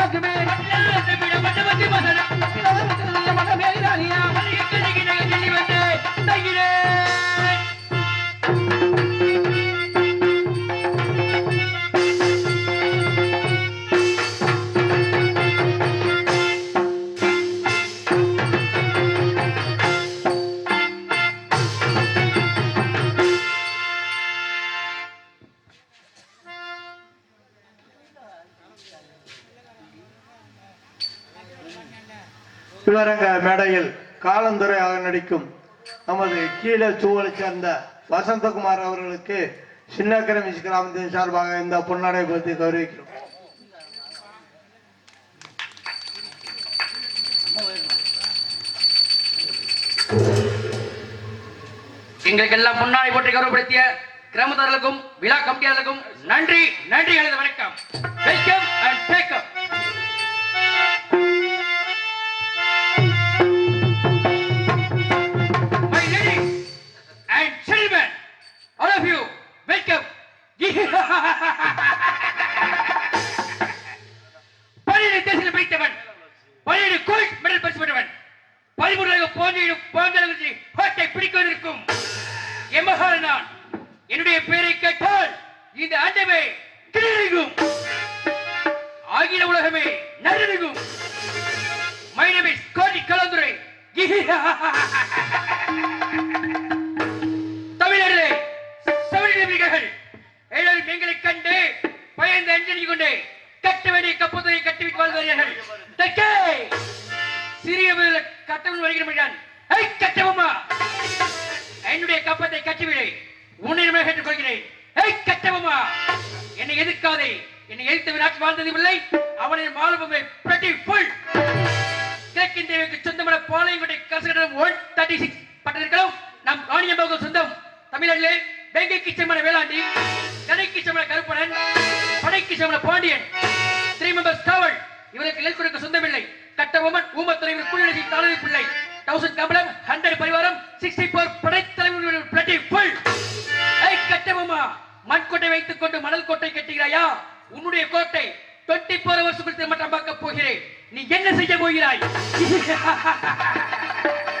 விப்புணராக்குவேன் மக இவரங்க மேடையில் காலந்துரையாக நடிக்கும் நமது கீழே சூழலை சேர்ந்த வசந்தகுமார் அவர்களுக்கு சின்னக்கரை மிஸ் கிராமத்தின் சார்பாக இந்த பொன்னாடை பற்றி கௌரவிக்கிறோம். எங்களுக்கெல்லாம் முன்னாடி போட்டு கௌரவப்படுத்திய கிராமத்தார்களுக்கும் விழா கமிட்டியாளர்களுக்கும் நன்றி நன்றி அல்லது வணக்கம். வெல்கம் அண்ட் டேக்கம் பதிமூணு பாந்தளவு ஹோட்டை பிடிக்கொண்டிருக்கும் எமகால் நான் என்னுடைய பெயரை கேட்டால் இந்த ஆண்டமே கிளிருகும் ஆகில உலகமே நறுகும் மை நேம் இஸ் கோடி கலந்துரை தமிழர்களே சமநிலைகள் எல்லாரும் எங்களை கண்டு பயந்து அஞ்சலி கொண்டு கட்ட வேண்டிய கப்பத்துறை கட்டிவிட்டு வாழ்ந்து தக்கே சிறிய முதல்ல கட்டவன் வருகிறான் கட்டவம்மா என்னுடைய கப்பத்தை கட்டிவிடு. உன்னிடமே கேட்டுக் கொள்கிறேன். கட்டவம்மா என்னை எதிர்க்காதே. என்னை எதிர்த்து நாட்டு வாழ்ந்ததும் இல்லை. அவனின் மாலபமே பிரட்டி புல் கிழக்கின் தேவிக்கு சொந்தமான பாளையங்கோட்டை கசகடம் ஒன் தேர்ட்டி சிக்ஸ் பட்டணங்களும் நம் காணியமாக சொந்தம். தமிழர்களே வேங்கைக்கு செம்மன வேளாண்டி கடைக்கு செம்மன கருப்பணன் படைக்கு செம்மன பாண்டியன் த்ரீ மெம்பர்ஸ் காவல். இவருக்கு நெல் கொடுக்க சொந்தமில்லை. கட்டபொம்மன் ஊமத்துறைவர் குழுநிலை தலைவி பிள்ளை. தௌசண்ட் கம்பளம் ஹண்ட்ரட் பரிவாரம் சிக்ஸ்டி போர் படைத்தலைவர் பிளட்டி ஃபுல் ஐ கட்டபொம்மா மண்கோட்டை வைத்துக் கொண்டு மணல் கோட்டை கட்டுகிறாயா? உன்னுடைய கோட்டை தொட்டி போர் வருஷத்துக்கு மட்டும் பார்க்க போகிறேன். நீ என்ன செய்ய போகிறாய்?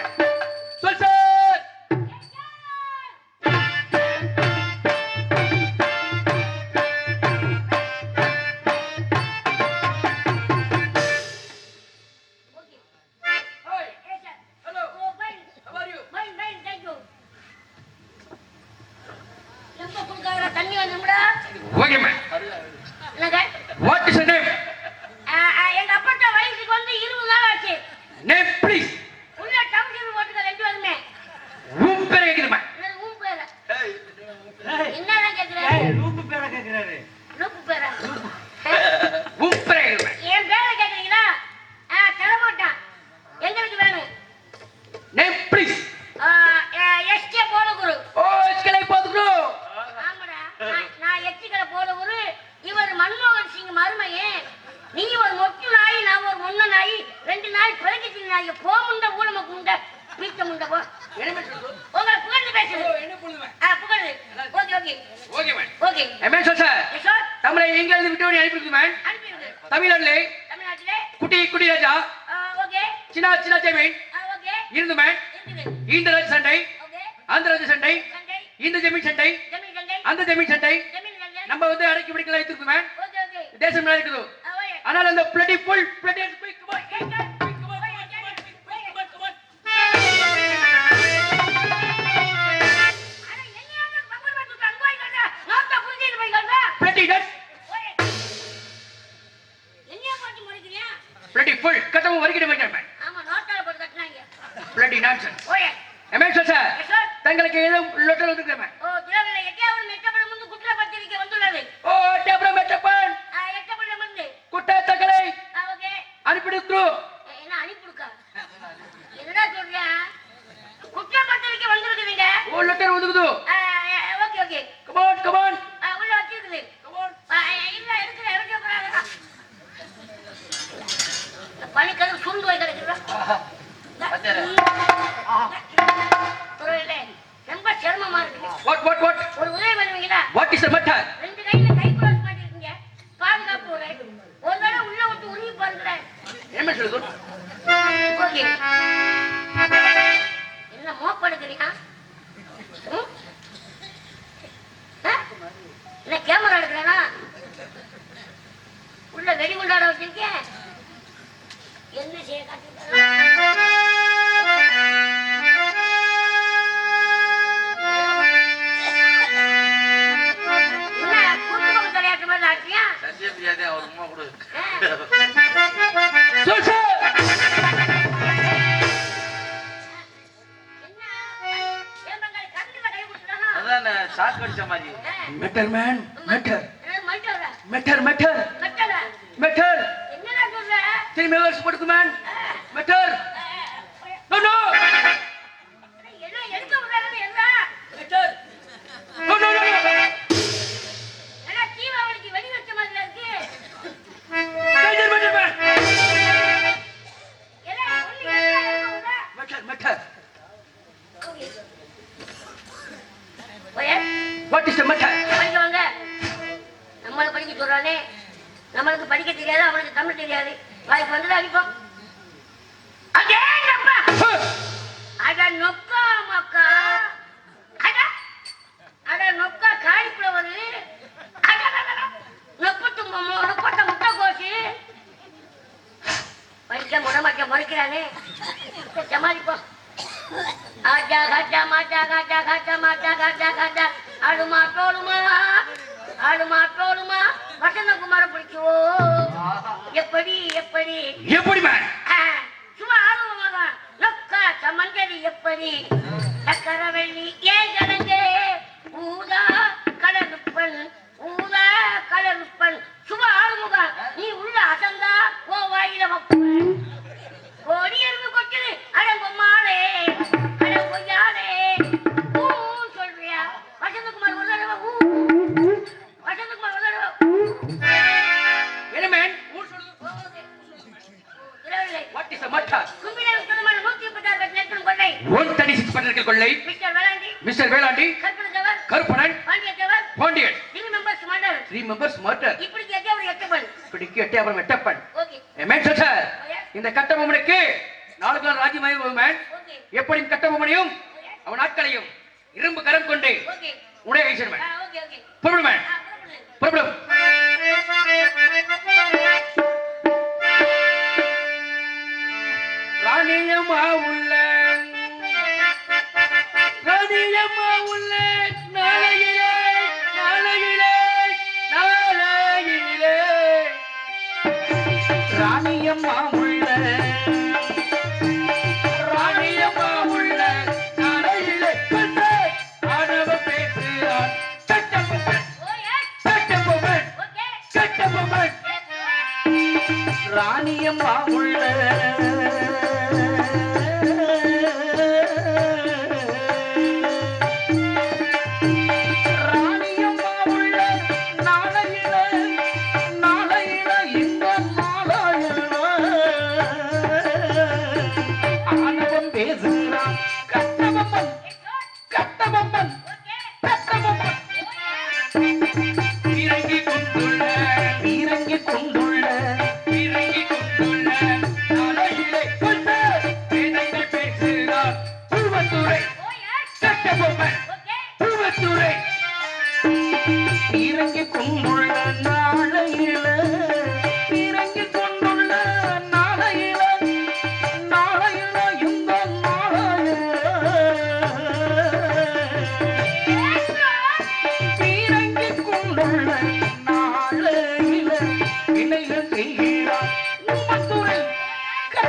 புரிஞ்சுட்டு போய் கண்டா. பிளட்டி டஸ் ஓகே. என்னையா பார்த்து முறைக்கிறியா? பிளட்டி ஃபுல் கட்டவும் வரிக்கிட்டு மேன் ஆமா, நோட்டால போட்டு கட்டுனாங்க. Bloody nonsense okay. MA sir sir yes sir. தங்களுக்கு ஏதோ லெட்டர் வந்துருக்கேன் மெட்டர் என்ன சொல்ற? திரும்பி வருஷப்படுத்துமேன் மெட்டர் Oh, இந்த கட்டபொம்மனுக்கு நாலு கால் ராஜ்யமாய் எப்படியும் கட்டபொம்மனையும் oh, அவன் ஆட்களையும் இரும்பு கரம் கொண்டு உடைய வைச்சிருவேன் ah, ah, புறப்படுவேன் புறப்படும் ராணியமா உள்ள. ராணியமா உள்ள. நாளையில் ராணியம்மா உள்ள. ராணியம்மா உள்ள. கடையில் ஆடவ பேசுகிறார். ராணியம்மா உள்ள.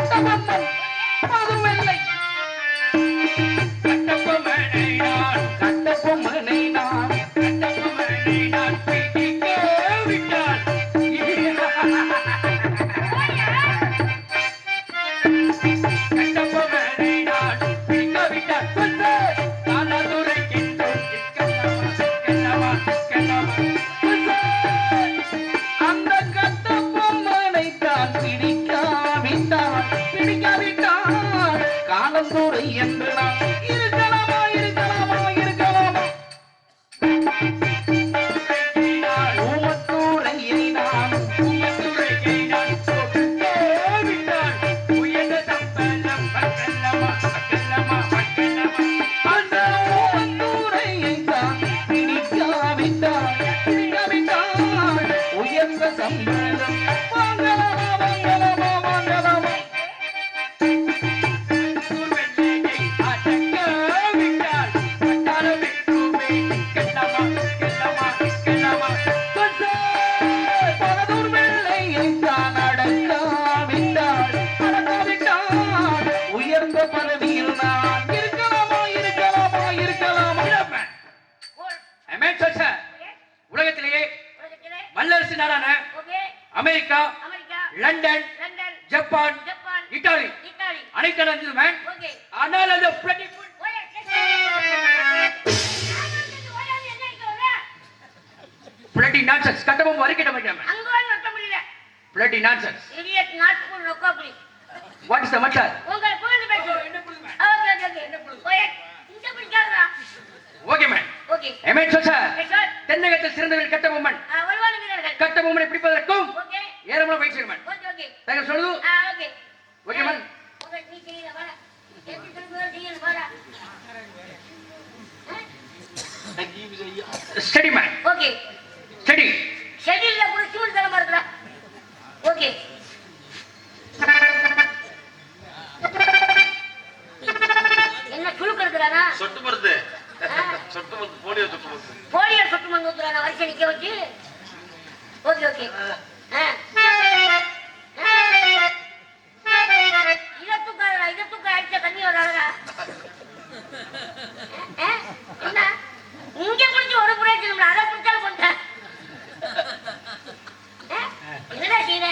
かったんだ what is the matter? உங்களை புகழ்ந்து பேசு okay okay. Okay. பிடிக்காதடா okay man okay America sir okay sir தென்னகத்தில் சிறந்தவர்கள் கட்ட பொம்மன் ஆ, வருவாங்க வீரர்கள் கட்ட பொம்மனை பிடிப்பதற்கும் ஓகே பயிற்சி மேன் ஓகே ஓகே தங்கள் சொல்லுது? ஆ ஓகே. ஓகே மேன் ஓகே நீ செய்யல வர எப்படி திரும்ப செய்யல வர ஸ்டடி மேன் ஓகே ஸ்டடி ஷெட்யூல்ல சொட்டு போலியோ சொட்டு போலியோ சொட்டு மருந்து ஊத்துறானா வரிசை நிக்க வச்சு. Okay okay. இதை தூக்காதடா இதை தூக்க அடிச்ச தண்ணி வராதடா. என்ன? இங்க குடிச்சு ஒரு பிரயோஜனம் அதை குடிச்சாலும் கொண்டேன் என்னடா செய்யற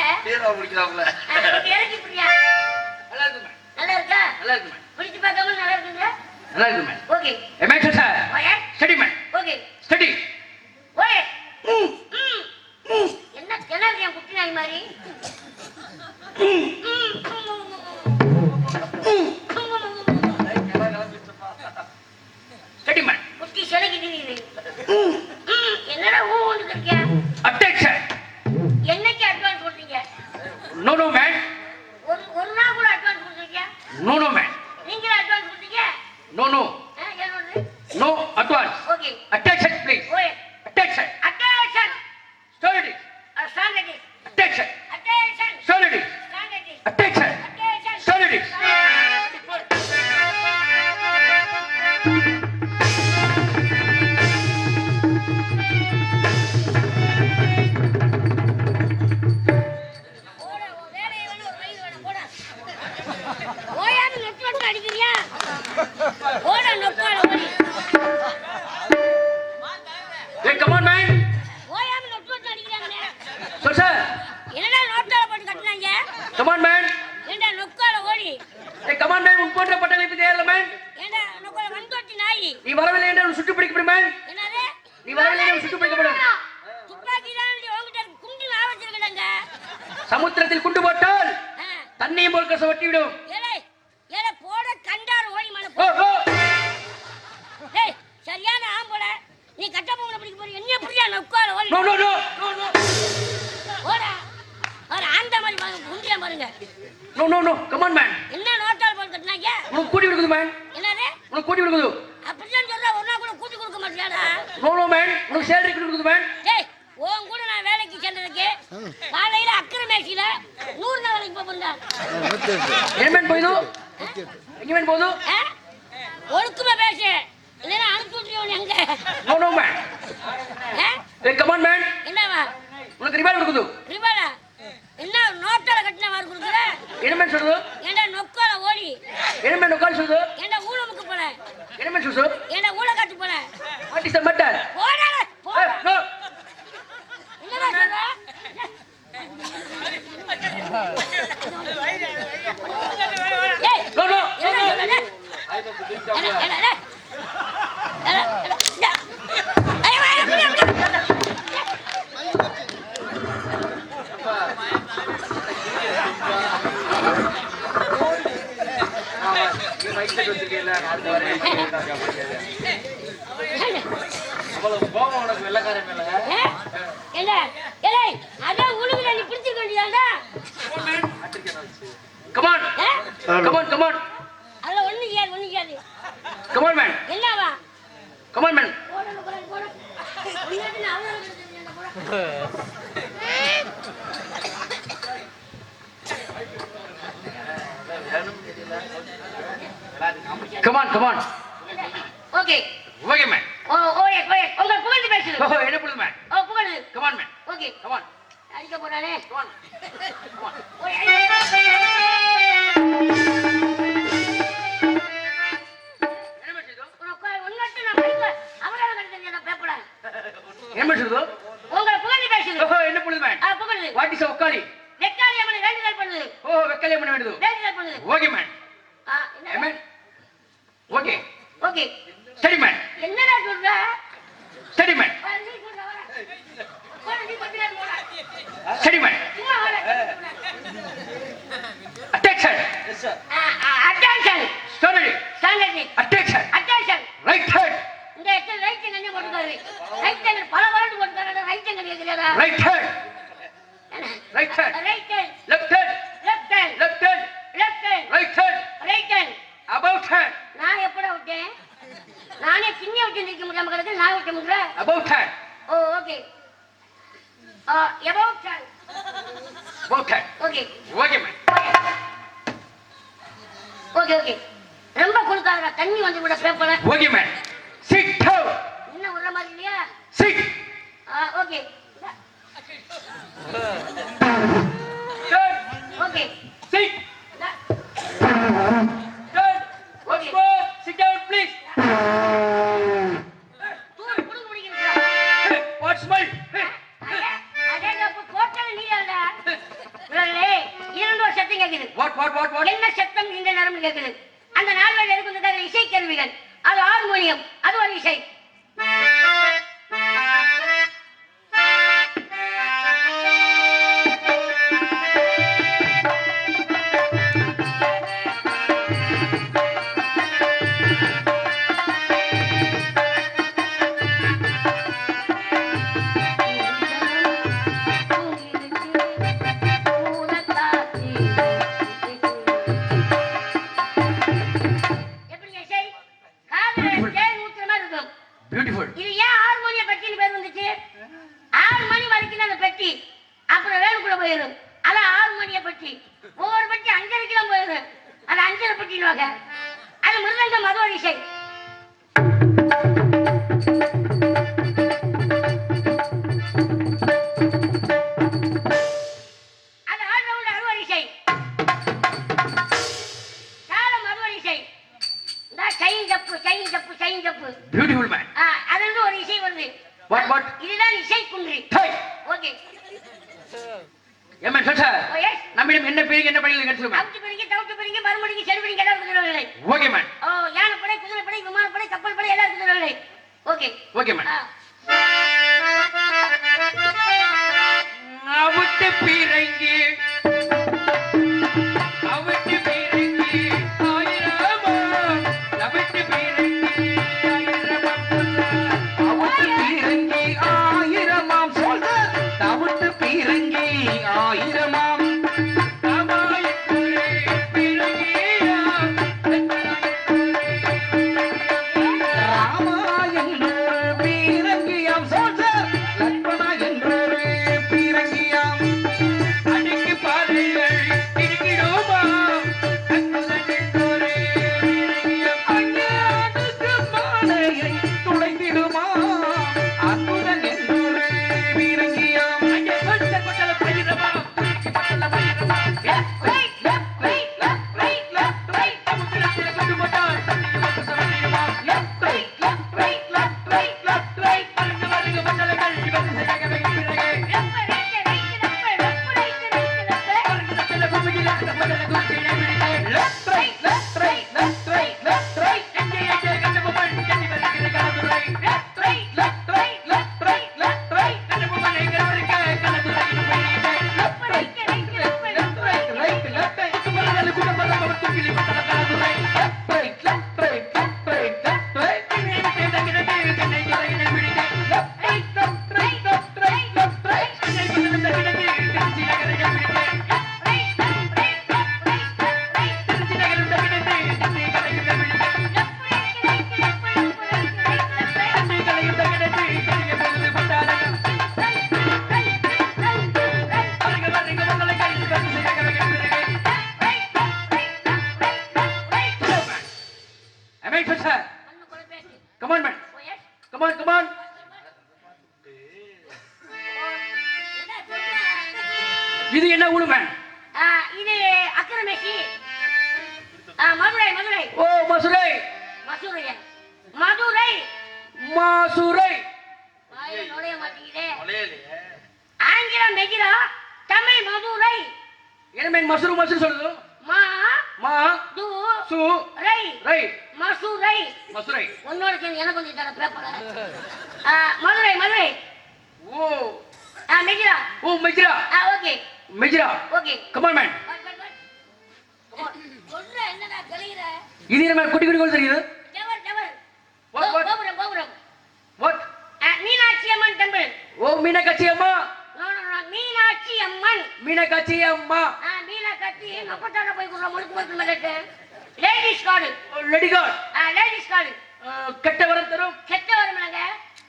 no no no no no போடா. ஒரு ஆந்த மாதிரி பாருங்க குண்டியா பாருங்க. No no no come on man என்ன நோட்டால் போல் கட்டினாங்க? உனக்கு கூட்டி விடுக்குது மேன் என்னது? உனக்கு கூட்டி விடுக்குது அப்படிதான் சொல்ற நாள் கூட கூட்டி கொடுக்க மாட்டியாடா. நோ நோ மேன் உனக்கு சேலரி கொடுக்குது மேன் டேய் உன் கூட நான் வேலைக்கு சென்றதுக்கு காலையில அக்கறை மேய்ச்சில நூறு நாள் வேலைக்கு போகிறேன் ஏன் மேன் போயுது எங்க மேன் போகுது ஒழுக்கமா பேசு. இல்லைன்னா அனுப்பி விட்டுருவோம் எங்க நோ நோ மேன் ஆ? ஏ கம் ஆன் மேன் என்னவா உனக்கு ரிவாடா என்ன நோட்டால கட்டின மாதிரி கொடுக்குற என்ன மேன் சொல்லுது ஏண்டா நொக்கால ஓடி? என்ன மேன் உட்காந்து சொல்லுது ஏண்டா ஊழமுக்கு போல என்ன மேன் சொல்லுது ஏண்டா காட்டு போல வாட் இஸ் த மேட்டர் போடா போடா நோ என்னடா சொல்ற? ஏய் நோ நோ ஓகே கம் என்ன பண்ணுறது உங்களை புகழ்ந்து வாட் இஸ் ஒக்காலி வெக்காலி அம்மனை வேண்டுதல் பண்ணுது ஓ வெக்காலி அம்மனை வேண்டுதல் வேண்டுதல் பண்ணுது okay man man okay okay சரி மேடம் என்னடா சொல்ற சரி மேன் சரிம்மா. Attention attention stationary standard attention attention right hand இந்த இடத்துல ரைட் ஹேண்ட் என்ன போட்டுக்காரு ரைட் ஹேண்ட் பல வரண்டு போட்டுக்காரு ரைட் ஹேண்ட் கேட்கலையா right hand right hand right hand left hand left hand left hand left hand right hand right hand about hand நான் எப்பட விட்டேன்? நானே சின்ன விட்டு நிற்க முடியாம நான் விட்டு முடியல about oh okay above twelve okay. Okay. Okay okay okay. ரொம்ப கொடுக்காதடா தண்ணி வந்து விட paper okay ma'am. Sit down இன்னும் உள்ள மாதிரி இல்லையா? Sit okay. Okay. Sit Good. One more. Sit down, please. என்ன சத்தம் இந்த நரம்பு கேட்குது அந்த நால்வர் எதுக்கு இசை கருவிகள். அது ஹார்மோனியம் அது ஒரு இசை. தப்பு கை தப்பு கை தப்பு பியூட்டிஃபுல் மேன் அதுல ஒரு இசை வருது வாட் வாட் இதுதான் இசை குன்று. ஓகே. எம்என் oh, என்ன ஓ யானை படை குதிரை படை விமான படை கப்பல் படை எல்லாம் இருக்கிறவர்களே ஓகே. ஓகே ಮೆನ್ ಮೊಸರು ಮೊಸರು ಸುಳಿದು ಮಾ ಮಾ ದು ಸು ರೈ ರೈ ಮಸೂರೈ ಮಸೂರೈ ಒಂದೊಂದು ಜನ ಏನಕ್ಕೊಂದು ಇದ್ದಾರೆ ಪೇಪರ್ ಮಧುರೈ ಮಧುರೈ ಓ ಆ ಮಿಜ್ರಾ ಓ ಮಿಜ್ರಾ ಆ ಓಕೆ ಮಿಜ್ರಾ ಓಕೆ ಕಮಾನ್ ಮ್ಯಾನ್ இது என்ன குட்டி குட்டி கோல் தெரியுது கோபுரம் கோபுரம் what Meenakshi Amman temple oh Meenakshi அம்மா மீனாட்சி அம்மன் மீனாட்சி அம்மா கட்டி எங்க கொட்டாட போய் குடுற முழுக்கு முழுக்கு மிரட்டு ladies guard lady guard ladies guard கெட்ட வரம் தரும். கெட்ட வரமாங்க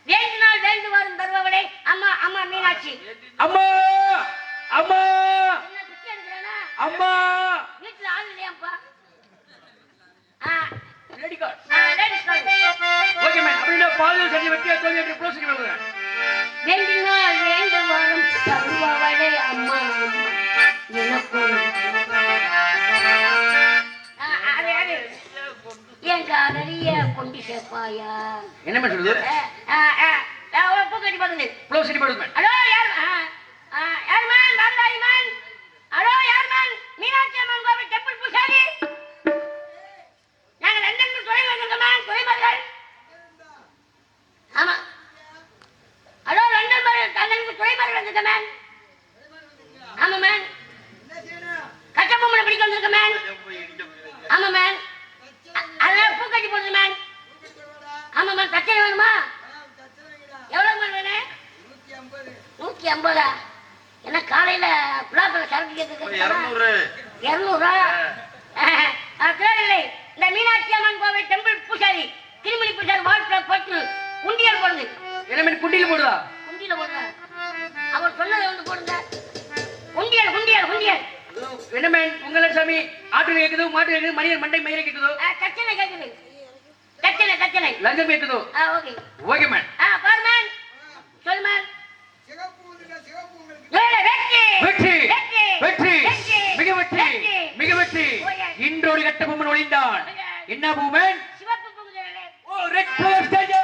வேண்டினால் வேண்டு வரும் தருபவளே அம்மா அம்மா மீனாட்சி. அம்மா அம்மா. அம்மா. வீட்டுல ஆள் இல்லையாப்பா lady guard ladies guard okay ma'am அம்மா அம்மா. எனக்கும். என் காதலிய கொண்டு சேர்ப்பாயா சொல்லுது பூ கட்டி ஹலோ யார் யார் மேன் வரலாய் மேன் ஹலோ யார் மேன் மீனாட்சி அம்மன் கோவில் டெம்பிள் பூசாரி. நாங்க லண்டன் துறை வந்திருக்கோம் மேன் ஆமா. ஹலோ லண்டன் லண்டனுக்கு துறைமர்கள் வந்திருக்கோம் மேன் ஆமா மேன் கட்டபொம்மனை பிடிக்க வந்திருக்கோம் மேன் ஆமா மேன் அதெல்லாம் பூ கட்டி போடுது மேன் ஆமா மேன் தச்சனை வேணுமா? எவ்வளவு மேன் வேணும் நூத்தி ஐம்பதா? என்ன காலையில புலாக்கல சரக்கு கேட்க இருநூறு. இருநூறா? இல்லை இந்த மீனாட்சி அம்மன் கோவில் டெம்பிள் பூசாரி திருமணி பூசாரி வாழ்க்கை பட்டு உண்டியல் போடுங்க. என்ன குண்டியில் போடுதா உண்டியல போடுங்க. அவர் சொன்னதை வந்து போடுங்க. உண்டியல் உண்டியல் உண்டியல் என்ன மேம்? உங்கள சாமி ஆட்டு கேக்குது மாட்டு கேக்குது மனிதன் மண்டை மயிரை கேக்குதோ? கச்சனை கேட்குது கச்சனை கச்சனை. லஞ்சம் கேக்குதோ? ஓகே. Okay ma'am. ஆ பாரு மேன் சொல் ஏழு, வெற்றி. வெற்றி. மிக வெற்றி. மிக வெற்றி. இன்றொரு கட்ட பொம்மன் ஒளிந்தான். என்ன பூமன்? சிவப்பு பொங்குதலே ஓ ரெட் ஃபிளவர் ஸ்டேஜ்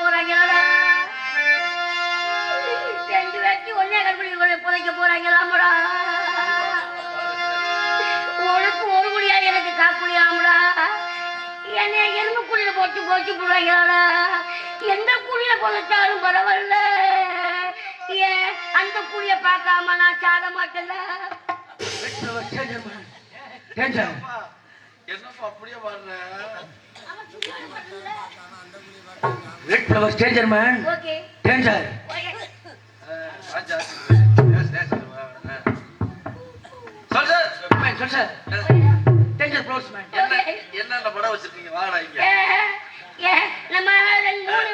போறாங்களா? ரெண்டு பேர்த்தையும் ஒன்னே கற்பனை புதைக்க போறாங்களாமடா. உனக்கு ஒரு குழியா எனக்கு காக்குழியாமடா. என்னை எறும்பு குழியில போட்டு போச்சு போடுவாங்களா எந்த குழியில பொழைச்சாலும் பரவாயில்ல. ஏன் அந்த குழிய பார்க்காம நான் மாட்டேன்ல என்னப்பா அப்படியே பாடுற ரெட் ஃபிளவர் ஸ்டேஜர் மேன் ஓகே டேஞ்சர் ராஜா சொல்லு மேன் சொல் சார் டேஞ்சர் மேன் என்ன என்னென்ன படம் வச்சிருக்கீங்க? வாடா இங்க. ஏ நம்ம மூணு